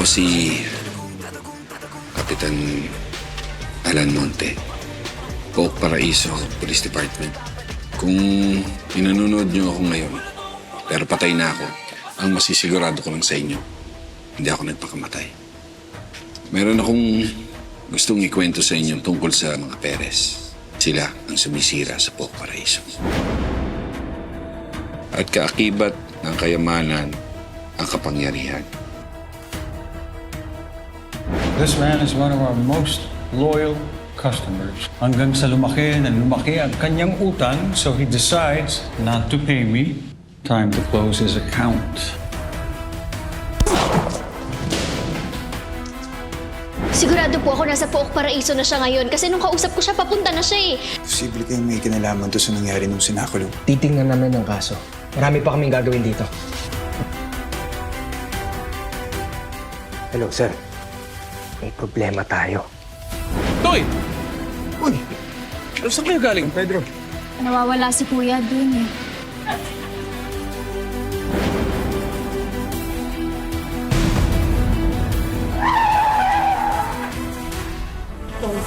si Kapitan Alan Monte. Oak Paraiso Police Department. Kung pinanonood niyo ako ngayon, pero patay na ako, ang masisigurado ko lang sa inyo, hindi ako nagpakamatay. Meron akong gustong ikwento sa inyo tungkol sa mga Perez. Sila ang sumisira sa Oak Paraiso. At kaakibat ng kayamanan ang kapangyarihan. This man is one of our most loyal customers. Hanggang sa lumaki na lumaki ang kanyang utang, so he decides not to pay me. Time to close his account. Sigurado po ako nasa Pook Paraiso na siya ngayon kasi nung kausap ko siya, papunta na siya eh. Posible kayong may kinalaman to sa nangyari nung sinakulong. Titingnan namin ang kaso. Marami pa kaming gagawin dito. Hello, sir. May problema tayo. Toy! Uy! Saan kayo galing? Pedro. Nawawala si Kuya dun eh.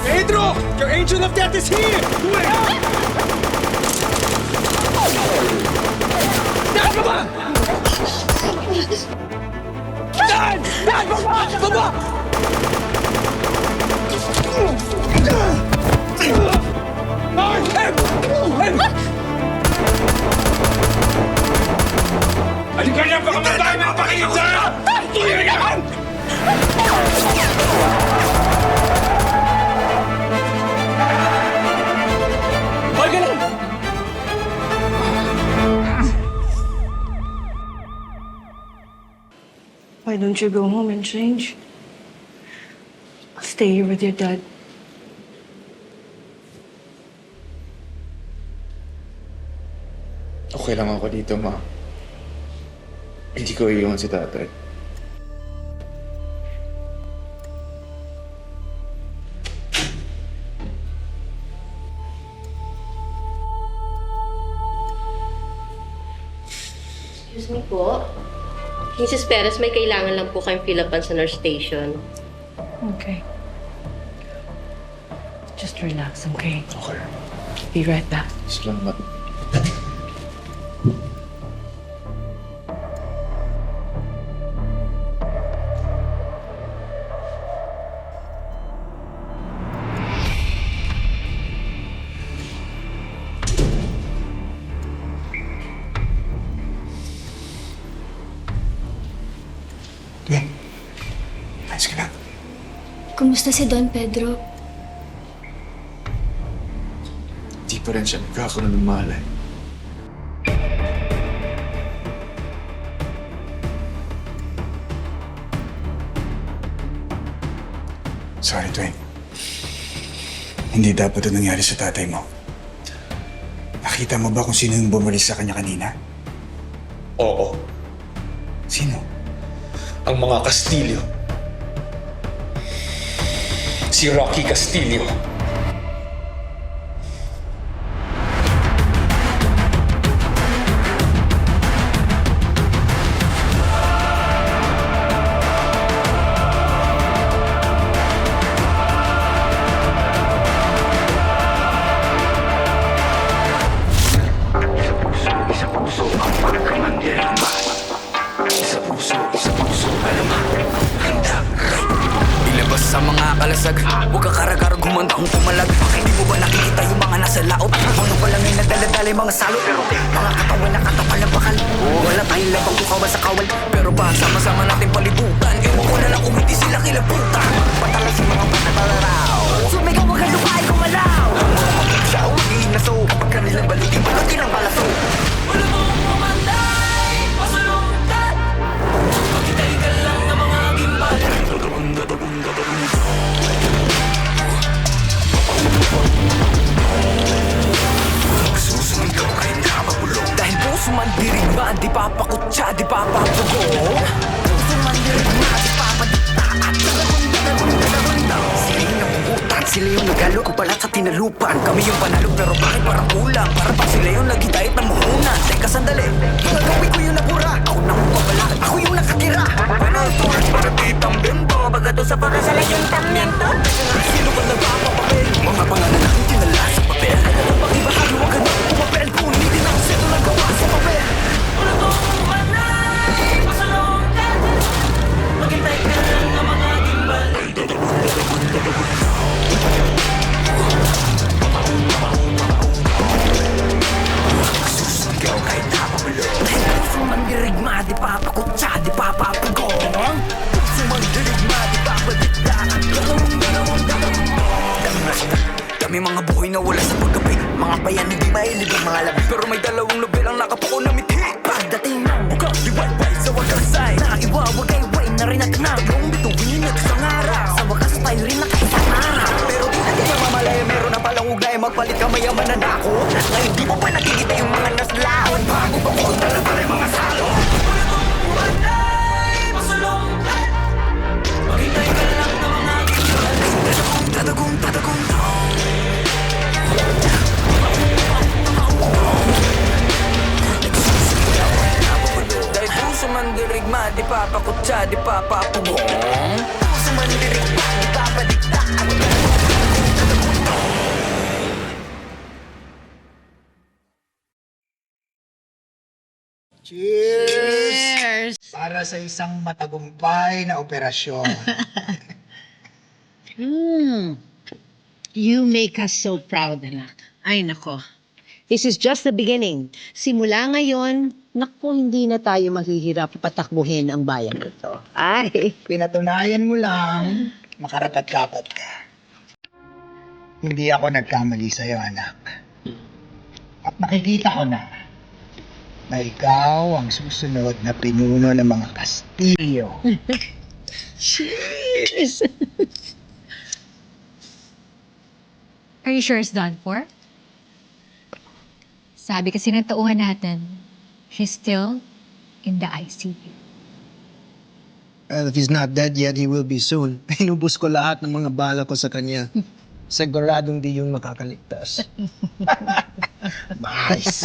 Pedro! Your angel of death is here! Wait! Dad, baba! Dad! Dad, baba! Baba! Halika na! Baka matay mga pakinggan sa'yo! Stay here with your dad. Okay lang ako dito, ma. Hindi ko iiwan si tatay. Excuse me po. Mrs. Perez, may kailangan lang po kayong fill upan sa nurse station. Okay. Just relax, okay? Okay. Be right back. Salamat. Dwayne, ayos ka lang. Kumusta si Don Pedro? Di pa rin siya nagkakaroon ng malay. Sorry, Dwayne. Hindi dapat ito nangyari sa tatay mo. Nakita mo ba kung sino yung bumalis sa kanya kanina? Oo, Sino? ang mga Castillo. Si Rocky Castillo. Sa mga kalasag Huwag ka karagarag humanda kung pumalag. Hindi mo ba nakikita yung mga nasa laot? Ano pa lang ay nagdaladala yung mga salot? Mga katawan na katapal ng bakal. Wala tayong labang kung kawan sa kawal. Pero ba sama-sama natin palibutan. Ewan ko na lang kung hindi sila kilabutan. Patala sa mga panatalaraw Sumigaw wag ka puso man dirigma, di papakutsa, di papapugo Puso man dirigma, di papadikta. At lalabunda-labunda-labunda Sila yung nabubutan, sila yung nagalo Ang balat sa tinalupan. Kami yung panalo pero bakit parang kulang Para pag sila yung naghidayat ng muhunan Teka sandali, gagawin ko yung nabura Ako nang babala, ako yung nakatira. Paano Tours para titang bimbo Bagato sa para sa ayuntamiento Sino ba nagpapapapel? Mga pangalan mga papapugong Puso man dirigma, di papadikta Cheers! Para sa isang matagumpay na operasyon. Hmm. You make us so proud, anak. Ay, nako. This is just the beginning. Simula ngayon, naku, hindi na tayo maghihirap patakbuhin ang bayan nito. Ay, Pinatunayan mo lang, makarapat-kapat ka. Hindi ako nagkamali sa'yo, anak. At nakikita ko na na ikaw ang susunod na pinuno ng mga Kastilyo. cheers! Are you sure it's done for? Sabi kasi ng tauhan natin, she's still in the ICU. Well, if he's not dead yet, he will be soon. Inubos ko lahat ng mga bala ko sa kanya. Siguradong di yun makakaligtas. Nice.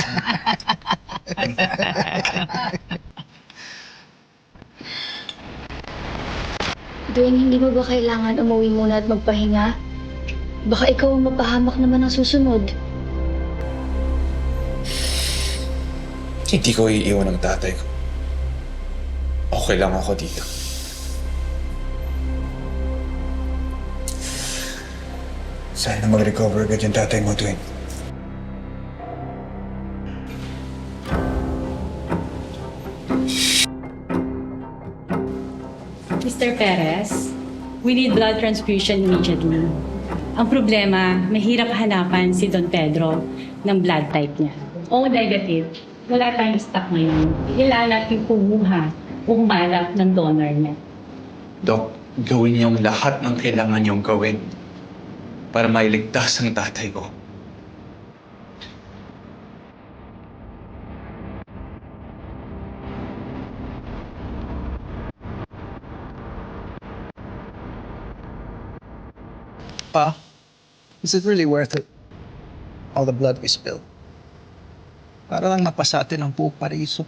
Dwayne, hindi mo ba kailangan umuwi muna at magpahinga? Baka ikaw ang mapahamak naman ang susunod. Hindi ko iiwan ng tatay ko. Okay lang ako dito. Sana mag-recover agad yung tatay mo, Twin. Mr. Perez, we need blood transfusion immediately. Ang problema, mahirap hanapan si Don Pedro ng blood type niya. O negative, wala tayong stock ngayon. Kailangan natin kumuha o humanap ng donor niya. Dok, gawin niyong lahat ng kailangan niyong gawin para mailigtas ang tatay ko. Pa, is it really worth it? All the blood we spilled. Para lang mapasa atin ang buong pariso.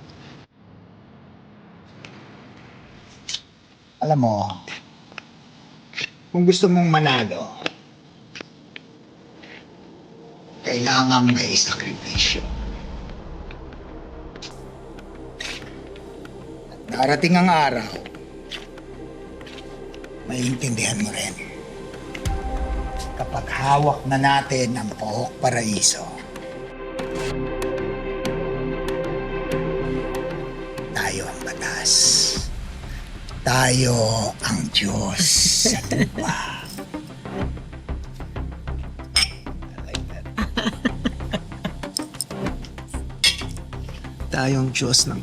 Alam mo, kung gusto mong manalo, kailangan may sakripisyo. At darating ang araw, maiintindihan mo rin. Kapag hawak na natin ang Pohok Paraiso, batas. Tayo ang Diyos sa lupa. Tayo Diyos ng